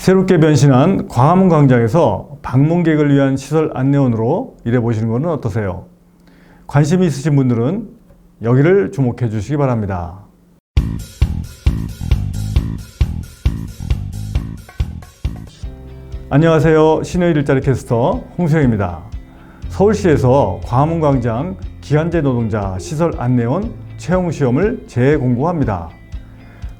새롭게 변신한 광화문 광장에서 방문객을 위한 시설 안내원으로 일해보시는 것은 어떠세요? 관심이 있으신 분들은 여기를 주목해 주시기 바랍니다. 안녕하세요. 신의 일자리 캐스터 홍수영입니다. 서울시에서 광화문 광장 기간제 노동자 시설 안내원 채용 시험을 재공고합니다.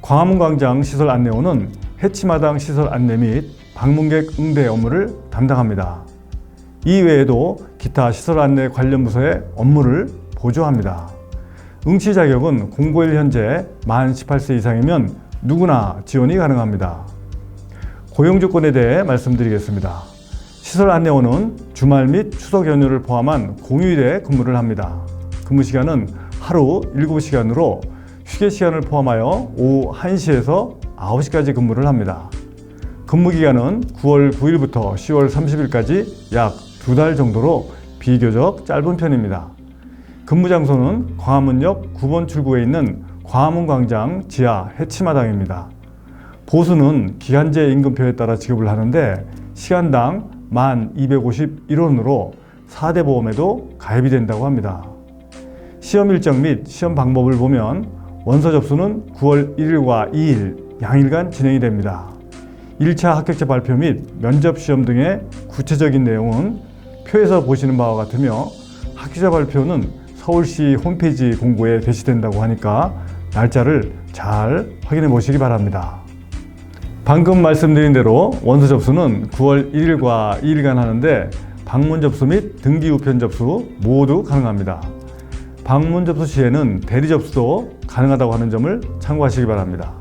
광화문 광장 시설 안내원은 해치마당 시설 안내 및 방문객 응대 업무를 담당합니다. 이외에도 기타 시설 안내 관련 부서의 업무를 보조합니다. 응시 자격은 공고일 현재 만 18세 이상이면 누구나 지원이 가능합니다. 고용 조건에 대해 말씀드리겠습니다. 시설 안내원은 주말 및 추석 연휴를 포함한 공휴일에 근무를 합니다. 근무 시간은 하루 7시간으로 휴게 시간을 포함하여 오후 1시에서 9시까지 근무를 합니다. 근무 기간은 9월 9일부터 10월 30일까지 약 두 달 정도로 비교적 짧은 편입니다. 근무 장소는 광화문역 9번 출구에 있는 광화문 광장 지하 해치마당입니다. 보수는 기간제 임금표에 따라 지급을 하는데 시간당 1,251원으로 4대 보험에도 가입이 된다고 합니다. 시험 일정 및 시험 방법을 보면 원서 접수는 9월 1일과 2일 양일간 진행이 됩니다. 1차 합격자 발표 및 면접 시험 등의 구체적인 내용은 표에서 보시는 바와 같으며 합격자 발표는 서울시 홈페이지 공고에 게시된다고 하니까 날짜를 잘 확인해 보시기 바랍니다. 방금 말씀드린 대로 원서 접수는 9월 1일과 2일간 하는데 방문 접수 및 등기 우편 접수 모두 가능합니다. 방문 접수 시에는 대리 접수도 가능하다고 하는 점을 참고하시기 바랍니다.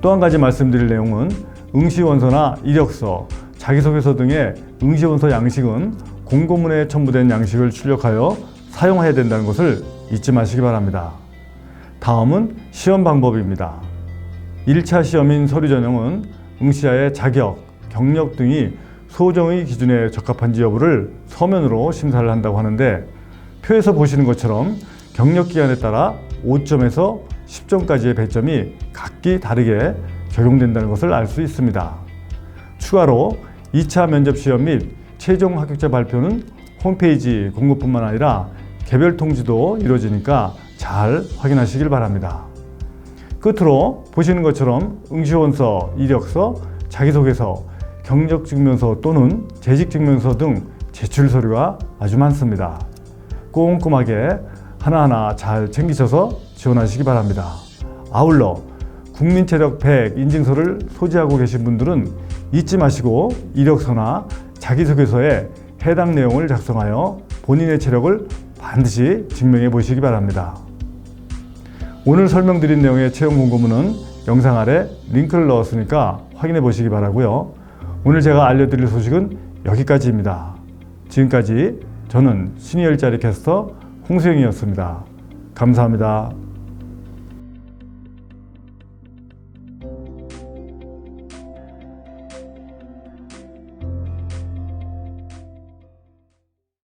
또 한 가지 말씀드릴 내용은 응시 원서나 이력서, 자기소개서 등의 응시 원서 양식은 공고문에 첨부된 양식을 출력하여 사용해야 된다는 것을 잊지 마시기 바랍니다. 다음은 시험 방법입니다. 1차 시험인 서류 전형은 응시자의 자격, 경력 등이 소정의 기준에 적합한지 여부를 서면으로 심사를 한다고 하는데 표에서 보시는 것처럼 경력 기간에 따라 5점에서 10점까지의 배점이 각기 다르게 적용된다는 것을 알 수 있습니다. 추가로 2차 면접 시험 및 최종 합격자 발표는 홈페이지 공고뿐만 아니라 개별 통지도 이루어지니까 잘 확인하시길 바랍니다. 끝으로 보시는 것처럼 응시원서, 이력서, 자기소개서, 경력증명서 또는 재직증명서 등 제출 서류가 아주 많습니다. 꼼꼼하게 하나하나 잘 챙기셔서 지원하시기 바랍니다. 아울러 국민체력 100 인증서를 소지하고 계신 분들은 잊지 마시고 이력서나 자기소개서에 해당 내용을 작성하여 본인의 체력을 반드시 증명해 보시기 바랍니다. 오늘 설명드린 내용의 채용 공고문은 영상 아래 링크를 넣었으니까 확인해 보시기 바라고요. 오늘 제가 알려드릴 소식은 여기까지입니다. 지금까지 저는 신의열자리 캐스터 홍수영이었습니다. 감사합니다.